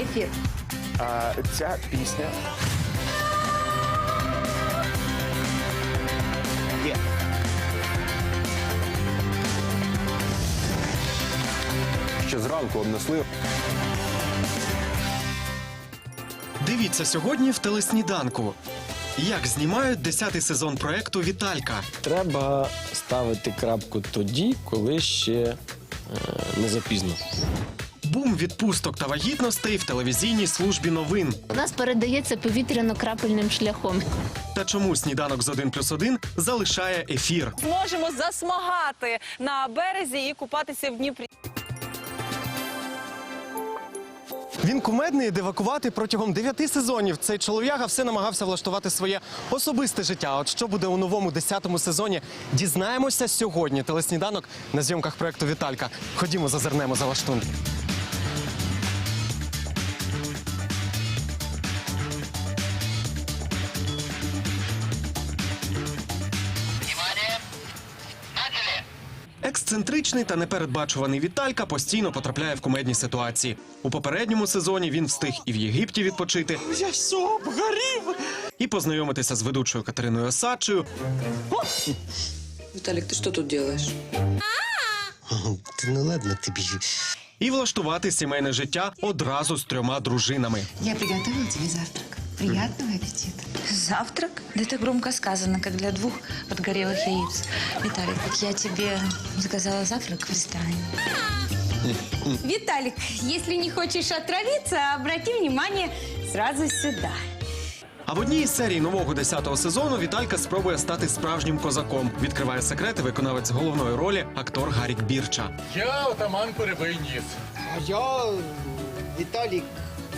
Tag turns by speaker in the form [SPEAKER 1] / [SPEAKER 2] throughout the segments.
[SPEAKER 1] Ефір.
[SPEAKER 2] А, ця пісня. Є. Ще зранку обнесли.
[SPEAKER 3] Дивіться сьогодні в телесніданку. Як знімають 10-й сезон проекту Віталька.
[SPEAKER 4] Треба ставити крапку тоді, коли ще е, не запізно.
[SPEAKER 3] Бум відпусток та вагітностей в телевізійній службі новин.
[SPEAKER 1] У нас передається повітряно-крапельним шляхом.
[SPEAKER 3] Та чому сніданок з 1 плюс 1 залишає ефір?
[SPEAKER 5] зможемо засмагати на березі і купатися в Дніпрі.
[SPEAKER 3] Він кумедний девакувати протягом 9 сезонів. Цей чолов'яга все намагався влаштувати своє особисте життя. От що буде у новому 10-му сезоні? Дізнаємося сьогодні. Телесніданок на зйомках проекту Віталька. Ходімо, зазирнемо за лаштунки. Ексцентричний та непередбачуваний Віталька постійно потрапляє в кумедні ситуації. У попередньому сезоні він встиг і в Єгипті відпочити. Я все обгорів! І познайомитися з ведучою Катериною Осадчою,
[SPEAKER 6] Виталик, ты что тут делаешь?
[SPEAKER 7] Ти ну ладно тобі.
[SPEAKER 3] і влаштувати сімейне життя одразу з трьома дружинами.
[SPEAKER 8] Я приготовила тебе завтрак. Приятного аппетита.
[SPEAKER 6] Завтрак? Да это громко сказано, как для двух подгорелых яиц. Виталик, я тебе заказала завтрак в ресторане.
[SPEAKER 9] Виталик, если не хочешь отравиться, обрати внимание сразу сюда.
[SPEAKER 3] А в одній із серій нового 10-го сезону Віталька спробує стати справжнім козаком. Відкриває секрети виконавець головної ролі актор Гарік Бірча.
[SPEAKER 10] Я отаман перебий ніс.
[SPEAKER 7] А я, Віталік,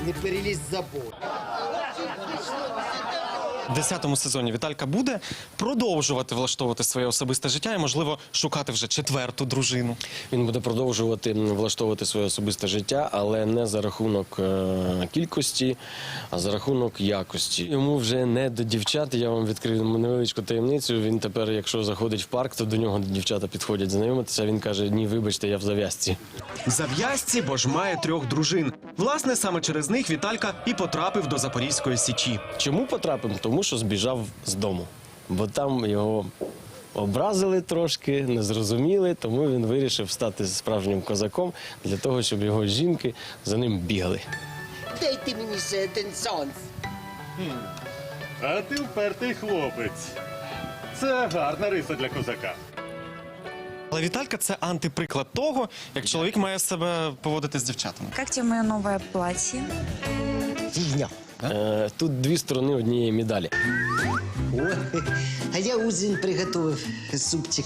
[SPEAKER 7] не переліз забор.
[SPEAKER 3] В 10-му сезоні Віталька буде продовжувати влаштовувати своє особисте життя і, можливо, шукати вже четверту дружину.
[SPEAKER 4] Він буде продовжувати влаштовувати своє особисте життя, але не за рахунок е, кількості, а за рахунок якості. Йому вже не до дівчат. Я вам відкрив невеличку таємницю. Він тепер, якщо заходить в парк, то до нього дівчата підходять знайомитися. Він каже: Ні, вибачте, я в зав'язці.
[SPEAKER 3] В зав'язці, бо ж має трьох дружин. Власне, саме через них Віталька і потрапив до Запорізької січі.
[SPEAKER 4] Чому потрапив? Тому що збіжав з дому, бо там його образили трошки, не зрозуміли, тому він вирішив стати справжнім козаком для того, щоб його жінки за ним бігали.
[SPEAKER 7] Дайте мені ще один шанс.
[SPEAKER 10] А ти впертий хлопець. Це гарна риса для козака.
[SPEAKER 3] Але Віталька це антиприклад того, як чоловік має себе поводити з дівчатами.
[SPEAKER 6] Как тебе мое новое платье?
[SPEAKER 7] Фігня.
[SPEAKER 4] Е, тут дві сторони однієї медалі.
[SPEAKER 7] А я узін приготував супчик.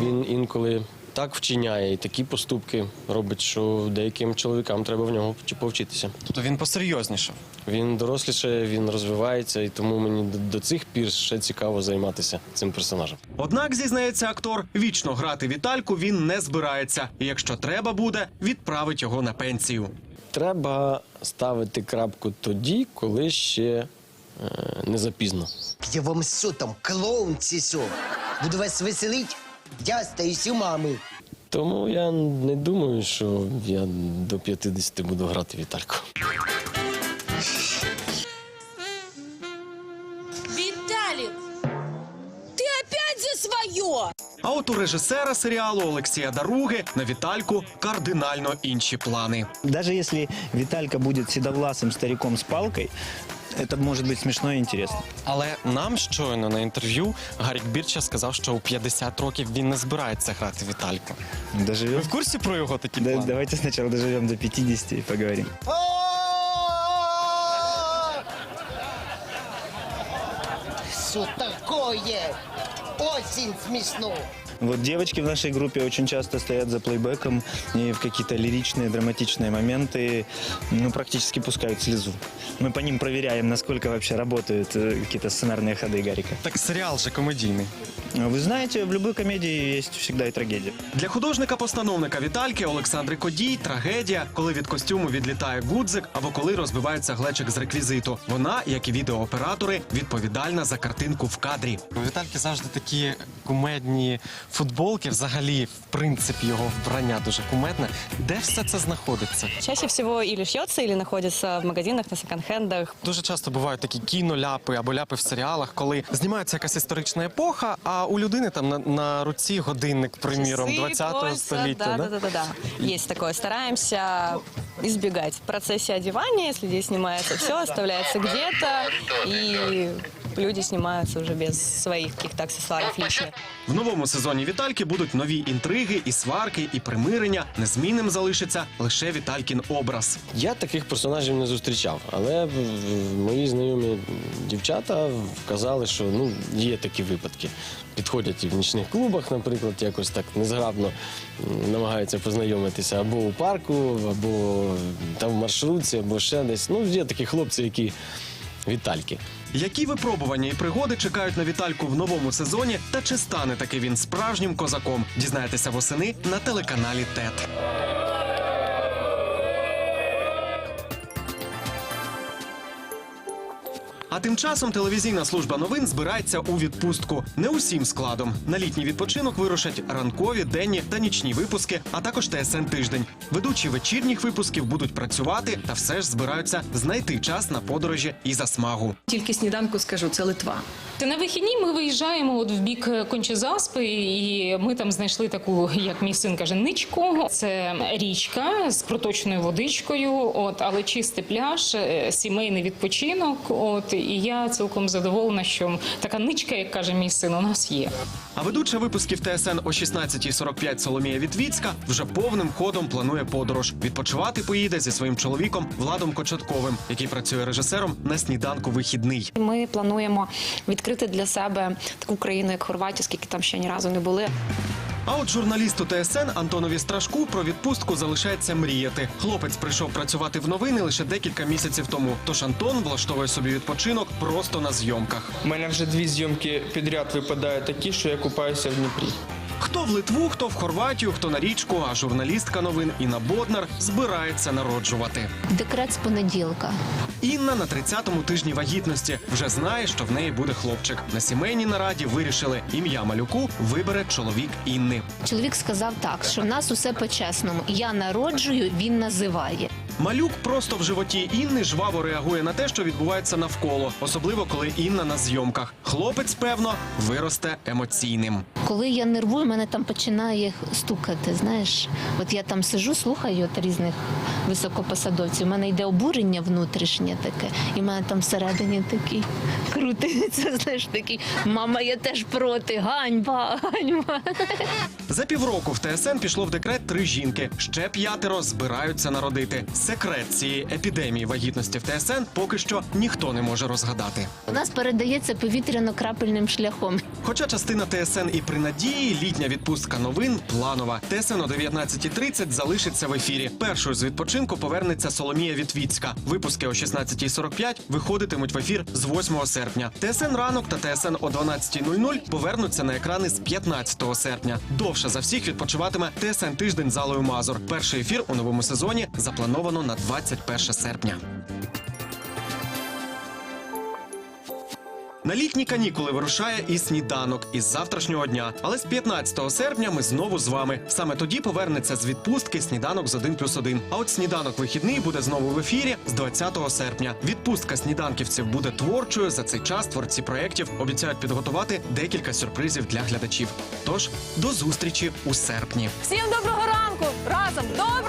[SPEAKER 4] Він інколи так вчиняє і такі поступки робить, що деяким чоловікам треба в нього повчитися.
[SPEAKER 3] Тобто він посерйознішав.
[SPEAKER 4] Він доросліше, він розвивається, і тому мені до, до цих пір ще цікаво займатися цим персонажем.
[SPEAKER 3] Однак, зізнається актор, вічно грати Вітальку він не збирається. І якщо треба буде, відправить його на пенсію.
[SPEAKER 4] Треба ставити крапку тоді, коли ще е, не запізно.
[SPEAKER 7] Я вам все там, клоун що? Буду вас веселить? Я стаюсь у мами.
[SPEAKER 4] Тому я не думаю, що я до 50 буду грати Вітальку.
[SPEAKER 3] А от у режисера серіалу Олексія Даруги на Вітальку кардинально інші плани.
[SPEAKER 11] Даже если Виталька будет седовласым стариком с палкой, это может быть смешно и интересно.
[SPEAKER 3] Але нам щойно на інтерв'ю Гарік Бірча сказав, що у 50 років він не збирається грати Віталька. Ви
[SPEAKER 11] Доживем.
[SPEAKER 3] в курсі про його такі
[SPEAKER 11] Да-
[SPEAKER 3] плани?
[SPEAKER 11] давайте сначала доживем до 50 и поговорим.
[SPEAKER 7] Що такое? Очень смішно.
[SPEAKER 11] Вот девочки в нашей группе очень часто стоят за плейбеком и в какие-то лиричные, драматичные моменты, ну, практически пускают слезу. Мы по ним проверяем, насколько вообще работают э, какие-то сценарные ходы Гарика.
[SPEAKER 3] Так серіал же комедійний.
[SPEAKER 11] Вы знаете, в любой комедии есть всегда и трагедия.
[SPEAKER 3] Для художника-постановника Вітальки Олександри Кодій трагедія, коли від костюму відлітає гудзик або коли розбивається глечик з реквізиту. Вона, як і відеооператори, відповідальна за картинку в кадрі. У Вітальки завжди такі кумедні футболки, взагалі, в принципі, його вбрання дуже кумедне. Де все це знаходиться?
[SPEAKER 5] Чаще всего или шьется, или находится в магазинах, на секонд-хендах.
[SPEAKER 3] Дуже часто бувають такі кіноляпи або ляпи в серіалах, коли знімається якась історична епоха, а у людини там на, на руці годинник, приміром,
[SPEAKER 5] Часы,
[SPEAKER 3] 20-го століття.
[SPEAKER 5] Да, да, да, да, да. Есть такое. Стараемся избегать в процессе одевания, если здесь снимается все, оставляется где-то, и люди снимаются уже без своих каких-то аксессуаров лишних.
[SPEAKER 3] В новому сезоні Вітальки будуть нові інтриги, і сварки, і примирення. Незмінним залишиться лише Віталькін образ.
[SPEAKER 4] Я таких персонажів не зустрічав, але мої знайомі дівчата вказали, що ну є такі випадки. Підходять і в нічних клубах, наприклад, якось так незграбно намагаються познайомитися або у парку, або там в маршрутці, або ще десь. Ну, є такі хлопці, які вітальки.
[SPEAKER 3] Які випробування і пригоди чекають на Вітальку в новому сезоні? Та чи стане таки він справжнім козаком? Дізнаєтеся восени на телеканалі ТЕТ. А тим часом телевізійна служба новин збирається у відпустку не усім складом. На літній відпочинок вирушать ранкові, денні та нічні випуски, а також ТСН тиждень. Ведучі вечірніх випусків будуть працювати та все ж збираються знайти час на подорожі і засмагу.
[SPEAKER 8] Тільки сніданку скажу, це Литва.
[SPEAKER 9] На вихідні ми виїжджаємо от в бік Кончезаспи, і ми там знайшли таку, як мій син каже, ничку. Це річка з проточною водичкою, от але чистий пляж, е, сімейний відпочинок. От і я цілком задоволена, що така ничка, як каже мій син, у нас є.
[SPEAKER 3] А ведуча випусків ТСН о 16.45 Соломія Вітвіцька вже повним ходом планує подорож. Відпочивати поїде зі своїм чоловіком Владом Кочетковим, який працює режисером на сніданку вихідний.
[SPEAKER 8] Ми плануємо відкрити для себе таку країну, як Хорватія, скільки там ще ні разу не були.
[SPEAKER 3] А от журналісту ТСН Антонові Страшку про відпустку залишається мріяти. Хлопець прийшов працювати в новини лише декілька місяців тому. Тож Антон влаштовує собі відпочинок просто на зйомках.
[SPEAKER 11] У мене вже дві зйомки підряд випадають такі, що я купаюся в Дніпрі.
[SPEAKER 3] Хто в Литву, хто в Хорватію, хто на річку, а журналістка новин Інна Боднар збирається народжувати.
[SPEAKER 1] Декрет з понеділка.
[SPEAKER 3] Інна на 30-му тижні вагітності вже знає, що в неї буде хлопчик. На сімейній нараді вирішили ім'я малюку вибере чоловік Інни.
[SPEAKER 1] Чоловік сказав так, що в нас усе по-чесному. Я народжую, він називає.
[SPEAKER 3] Малюк просто в животі Інни жваво реагує на те, що відбувається навколо, особливо коли Інна на зйомках. Хлопець, певно, виросте емоційним.
[SPEAKER 1] Коли я нервую, мене там починає стукати. Знаєш, от я там сижу, слухаю от різних високопосадовців. У мене йде обурення внутрішнє таке, і в мене там всередині такий крутиться. Знаєш, такий мама, я теж проти. Ганьба, ганьба.
[SPEAKER 3] За півроку в ТСН пішло в декрет три жінки. Ще п'ятеро збираються народити. Секрет цієї епідемії вагітності в ТСН поки що ніхто не може розгадати.
[SPEAKER 1] У нас передається повітряно-крапельним шляхом.
[SPEAKER 3] Хоча частина ТСН і при надії, літня відпустка новин планова. ТСН о 19.30 залишиться в ефірі. Першою з відпочинку повернеться Соломія Вітвіцька. Випуски о 16.45 виходитимуть в ефір з 8 серпня. ТСН ранок та ТСН о 12.00 повернуться на екрани з 15 серпня. Довше за всіх відпочиватиме ТСН тиждень залою Мазур. Перший ефір у новому сезоні заплановано на 21 серпня. На літні канікули вирушає і сніданок із завтрашнього дня. Але з 15 серпня ми знову з вами. Саме тоді повернеться з відпустки сніданок з 1 плюс 1. А от сніданок вихідний буде знову в ефірі з 20 серпня. Відпустка сніданківців буде творчою. За цей час творці проєктів обіцяють підготувати декілька сюрпризів для глядачів. Тож до зустрічі у серпні.
[SPEAKER 5] Всім доброго ранку! Разом до